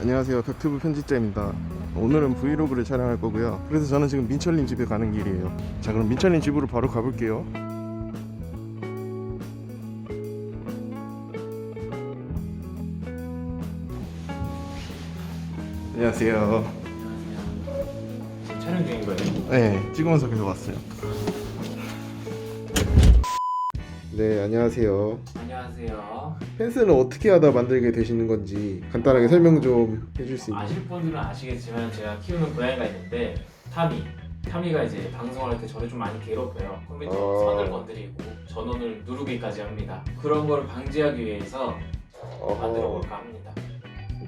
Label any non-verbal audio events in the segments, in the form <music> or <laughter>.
안녕하세요. 덕튜브 편집자입니다. 오늘은 브이로그를 촬영할 거고요. 그래서 저는 지금 민철님 집에 가는 길이에요. 자 그럼 민철님 집으로 바로 가볼게요. 안녕하세요. 지금 촬영 중인 거예요? 네 찍으면서 계속 왔어요 네 안녕하세요 안녕하세요. 펜스는 어떻게 하다 만들게 되시는 건지 간단하게 설명 좀 해줄 수 있나요? 아실 분들은 아시겠지만 제가 키우는 고양이가 있는데 타미. 타미가 이제 방송할 때 저를 좀 많이 괴롭혀요. 컴퓨터 아. 선을 건드리고 전원을 누르기까지 합니다. 그런 거를 방지하기 위해서 만들어 어허, 볼까 합니다.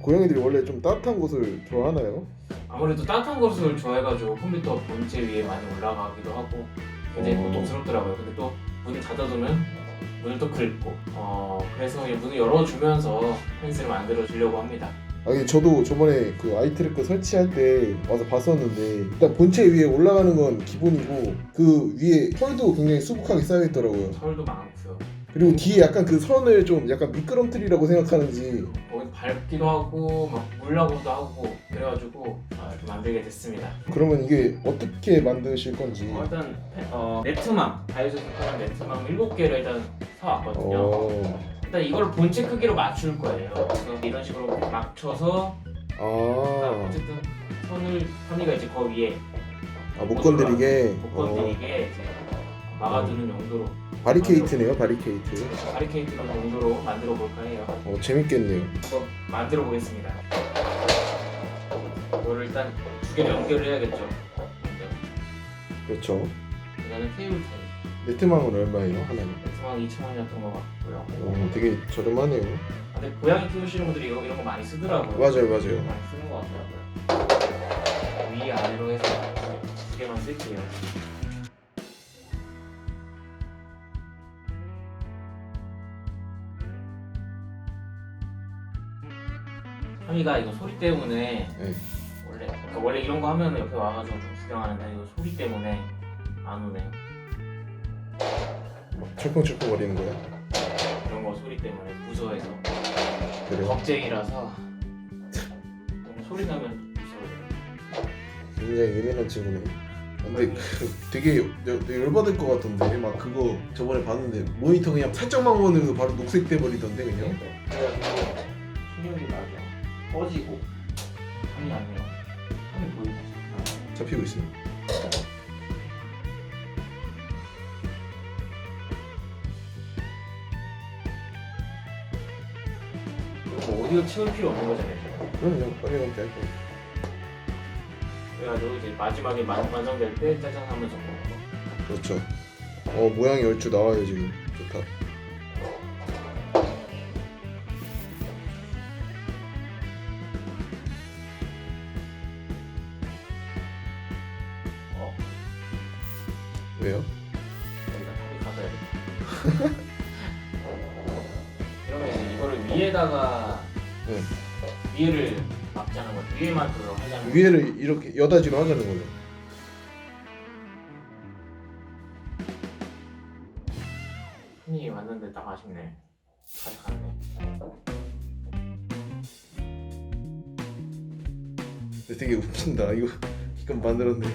고양이들이 원래 좀 따뜻한 곳을 좋아하나요? 아무래도 따뜻한 것을 좋아해가지고 컴퓨터 본체 위에 많이 올라가기도 하고 굉장히 어. 고통스럽더라고요. 근데 또 문을 닫아두면 문을 또 긁고 어 그래서 이 문을 열어주면서 펜스를 만들어 주려고 합니다. 아니 저도 저번에 그 아이트래커 설치할 때 와서 봤었는데 일단 본체 위에 올라가는 건 기본이고 그 위에 털도 굉장히 수북하게 쌓여 있더라고요. 털도 많고요. 그리고 뒤에 약간 그 선을 좀 약간 미끄럼틀이라고 생각하는지 거기 밟기도 하고 막 물라고도 하고 그래가지고 아, 이렇게 만들게 됐습니다. 그러면 이게 어떻게 만드실 건지 어, 일단 어, 네트망 다이소 색깔 네트망 7개를 일단 사왔거든요. 어... 일단 이걸 본체 크기로 맞출 거예요. 그래서 이런 식으로 맞춰서 아, 어쨌든 선을 선이가 이제 거 위에 아, 못 건드리게 못 건드리게 이제 막아두는 용도로 어, 바리케이트네요 바리케이트 바리케이트 용도로 만들어 볼까 해요. 어, 재밌겠네요 한번 만들어 보겠습니다. 이거를 일단 두 개를 연결을 해야겠죠. 그렇죠 이거는 테이블 타입. 네트망은 얼마예요 하나는? 상황 2천 원이었던 것 같고요. 어, 되게 저렴하네요 아, 근데 고양이 키우시는 분들이 이거, 이런 거 많이 쓰더라고요. 맞아요 맞아요 많이 쓰는 것 같더라고요. 위 아래로 해서 두 개만 쓸게요. 하미가 이거 소리 때문에 네. 원래 그러니까 원래 이런 거 하면 옆에 와가지고 좀 구경하는데 이거 소리 때문에 안 오네요. 막 철컹철컹 거리는 거야? 이런 거 소리 때문에 무서워해서 그래요? 겁쟁이라서 너무 소리 나면 무서워요. 굉장히 예민한 친구네. 근데 그 되게 여- 되게 열받을 것 같던데 막 그거 저번에 봤는데 모니터 그냥 살짝만 보는데도 바로 녹색 돼 버리던데 그냥. 그래가지고 충격이 나죠. 꺼지고 안 나요. 향이 보이죠? 잡히고 있어요. 뭐 오디오 치울 필요 없는 거잖아요. 지금. 그럼요 빨리 감기 할 거예요. 그래가지고 이제 마지막에 완- 완성될 때 짜잔 하면서 거. 그렇죠. 어 모양이 얼추 나와요 지금. 좋다. 왜요? 가져야 이제 이거를 위에다가 네. 위에를 막자는 거. 위에만 그거 하자는 거. 위에를 이렇게 여다지로 하자는 거죠. 흔히 왔는데 딱 아쉽네. 가져갔네. 되게 웃긴다. 이거 <laughs> 이건 만들었네.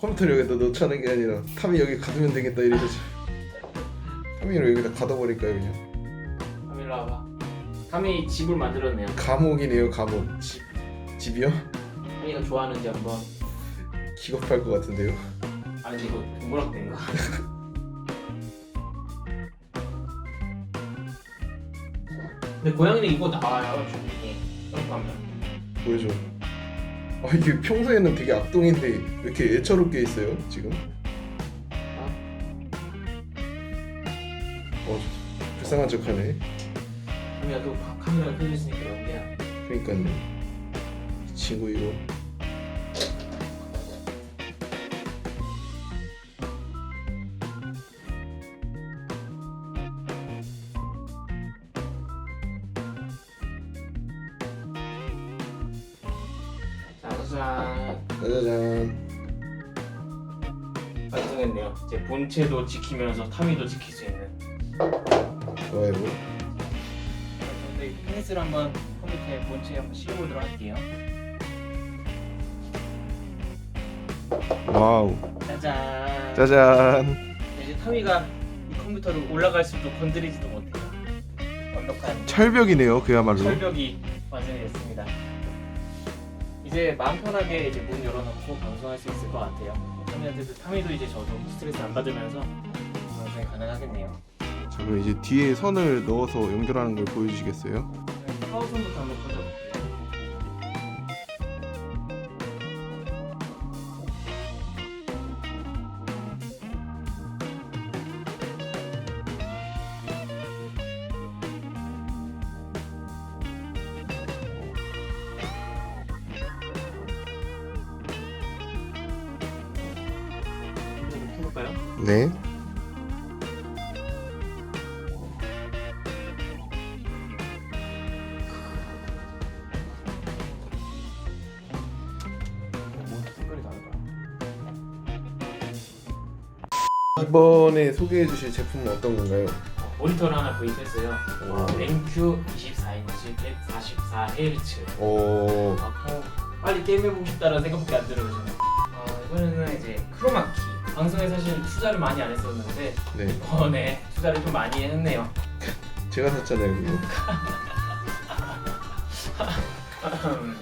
컴퓨터를 여기다 넣자는 게 아니라 탐이 여기 가두면 되겠다 이래서 탐이를 여기다 가둬버릴까요 그냥? 카밀라 와봐. 카미 집을 만들었네요. 감옥이네요 감옥. 집 집이요? 카미가 좋아하는지 한번. 기겁할 것 같은데요. 아니 이거 동그랗게 거. <laughs> 근데 고양이는 이거 나와요 주민이 하면 보여줘. 아 이게 평소에는 되게 악동인데 왜 이렇게 애처롭게 있어요 지금? 어 불쌍한 척하네. 카미가 또 카- 카메라가 켜져 있으니까 연기야 그러니까요. 이 친구 이거. 짜자잔 짜자잔. 완성했네요 이제 본체도 지키면서 타미도 지킬 수 있는 좋아요. 근데 페니스를 한번 밑에 본체 한번 씌워보도록 할게요. 와우 짜잔. 짜잔 이제 타미가 이 컴퓨터를 올라갈 수도 건드리지도 못해요. 완벽한 철벽이네요 그야말로 철벽이 완성이 됐습니다. 이제 마음 편하게 이제 문 열어놓고 방송할 수 있을 것 같아요. 타미한테도 타미도 이제 저도 스트레스 안 받으면서 방송이 가능하겠네요. 자 그럼 이제 뒤에 선을 넣어서 연결하는 걸 보여주시겠어요? 파워선부터 한번 꽂아 해볼까요? 네 뭐. 이번에 소개해 주실 제품은 어떤 건가요? 모니터를 하나 구입했어요. 와. 랭큐 24인치 144Hz. 오 어, 빨리 게임 해보고 싶다라는 생각밖에 안 들어오시네. 어, 이번에는 이제 크로마키. 방송에 사실 투자를 많이 안 했었는데 네. 이번에 투자를 좀 많이 했네요. 제가 샀잖아요 이거. <laughs> 음,